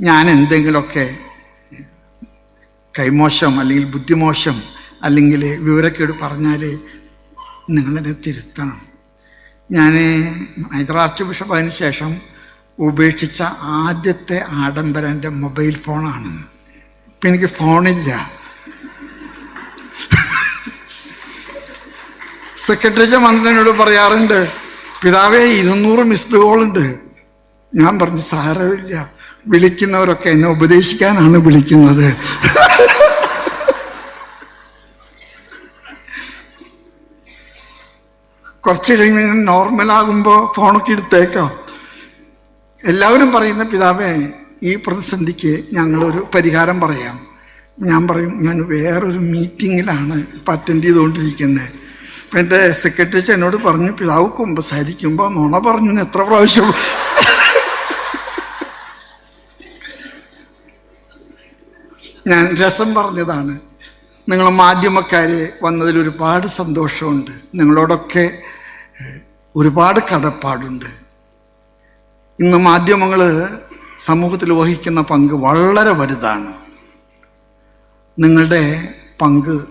ഞാൻ എന്തെങ്കിലുമൊക്കെ കൈമോശം അല്ലെങ്കിൽ ബുദ്ധിമോശം അല്ലെങ്കിൽ വിവരക്കേട് പറഞ്ഞാൽ നിങ്ങളെന്നെ തിരുത്തണം. ഞാൻ ഹൈദരാബാദ് ബിഷപ്പ് അതിന് ശേഷം ഉപേക്ഷിച്ച ആദ്യത്തെ ആഡംബരം എന്റെ മൊബൈൽ ഫോണാണ്. ഇപ്പം എനിക്ക് ഫോണില്ല. സെക്രട്ടറി മന്ത്രിനോട് പറയാറുണ്ട് പിതാവേ ഇരുന്നൂറ് മിസ്ഡ് കോളുണ്ട്. ഞാൻ പറഞ്ഞു സാരമില്ല വിളിക്കുന്നവരൊക്കെ എന്നെ ഉപദേശിക്കാനാണ് വിളിക്കുന്നത്. കുറച്ച് കഴിഞ്ഞ് നോർമലാകുമ്പോൾ ഫോണൊക്കെ എടുത്തേക്കാം. എല്ലാവരും പറയുന്ന പിതാവേ ഈ പ്രതിസന്ധിക്ക് ഞങ്ങളൊരു പരിഹാരം പറയാം. ഞാൻ പറയും ഞാൻ വേറൊരു മീറ്റിങ്ങിലാണ് ഇപ്പം അറ്റൻഡ് ചെയ്തുകൊണ്ടിരിക്കുന്നത് അപ്പം എന്റെ സെക്രട്ടറി എന്നോട് പറഞ്ഞു പിതാവ് കുമ്പസാരിക്കുമ്പോൾ നുണ പറഞ്ഞു എത്ര പ്രാവശ്യം ഞാൻ രസം പറഞ്ഞതാണ്. നിങ്ങൾ മാധ്യമക്കാരെ വന്നതിൽ ഒരുപാട് സന്തോഷമുണ്ട്. നിങ്ങളോടൊക്കെ ഒരുപാട് കടപ്പാടുണ്ട്. ഇന്ന് മാധ്യമങ്ങൾ സമൂഹത്തിൽ വഹിക്കുന്ന പങ്ക് വളരെ വലുതാണ്. നിങ്ങളുടെ പങ്ക്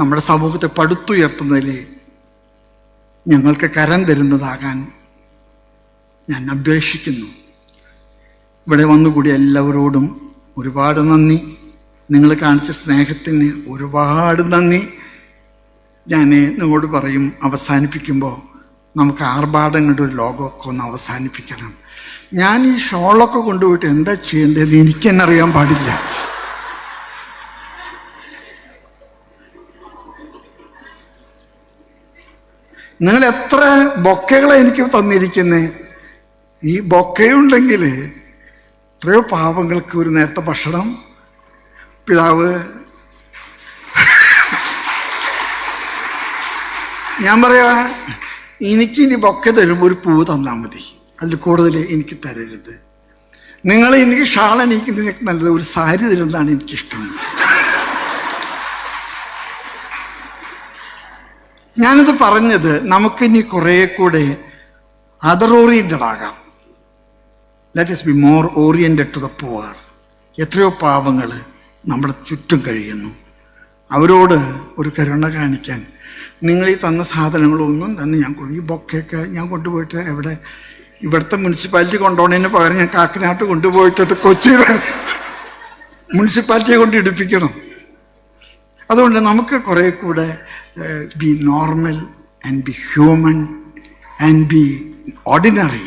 നമ്മുടെ സമൂഹത്തെ പടുത്തുയർത്തുന്നതിൽ ഞങ്ങൾക്ക് കരം തരുന്നതാകാൻ ഞാൻ അപേക്ഷിക്കുന്നു. ഇവിടെ വന്നുകൂടി എല്ലാവരോടും ഒരുപാട് നന്ദി. നിങ്ങൾ കാണിച്ച സ്നേഹത്തിന് ഒരുപാട് നന്ദി. ഞാൻ നിങ്ങളോട് പറയും അവസാനിപ്പിക്കുമ്പോൾ നമുക്ക് ആർഭാടങ്ങളുടെ ഒരു ലോകമൊക്കെ ഒന്ന് അവസാനിപ്പിക്കണം. ഞാൻ ഈ ഷോളൊക്കെ കൊണ്ടുപോയിട്ട് എന്താ ചെയ്യേണ്ടത് എനിക്ക് തന്നെ അറിയാൻ പാടില്ല. നിങ്ങൾ എത്ര ബൊക്കകളെ എനിക്ക് തന്നിരിക്കുന്നത് ഈ ബൊക്കയുണ്ടെങ്കിൽ എത്രയോ പാവങ്ങൾക്ക് ഒരു നേരത്തെ ഭക്ഷണം. പിതാവ് ഞാൻ പറയാ എനിക്ക് ഇനി ബൊക്കെ തരുമ്പോൾ ഒരു പൂവ് തന്നാൽ മതി. അതിൽ കൂടുതൽ എനിക്ക് തരരുത്. നിങ്ങൾ എനിക്ക് ഷാൾ അണിയിക്കുന്നതിനൊക്കെ നല്ലത് ഒരു സാരി തരുന്നതാണ് എനിക്കിഷ്ടം. ഞാനിത് പറഞ്ഞത് നമുക്കിനി കുറേ കൂടെ അതർ ഓറിയന്റഡ് ആകാം. Let's be more oriented to the poor എത്രയോ പാവങ്ങൾ നമ്മുടെ ചുറ്റും കഴിയുന്നു. അവരോട് ഒരു കരുണ കാണിക്കാൻ നിങ്ങൾ ഈ തന്ന സാധനങ്ങളൊന്നും തന്നെ ഞാൻ ഈ ബൊക്കെയൊക്കെ ഞാൻ കൊണ്ടുപോയിട്ട് എവിടെ ഇവിടുത്തെ മുനിസിപ്പാലിറ്റി കൊണ്ടുപോകണതിന് പകരം ഞാൻ കാക്കനാട്ട് കൊണ്ടുപോയിട്ട് കൊച്ചി മുനിസിപ്പാലിറ്റിയെ കൊണ്ട് ഇടിപ്പിക്കണം. അതുകൊണ്ട് നമുക്ക് കുറേ കൂടെ be normal and be human and be ordinary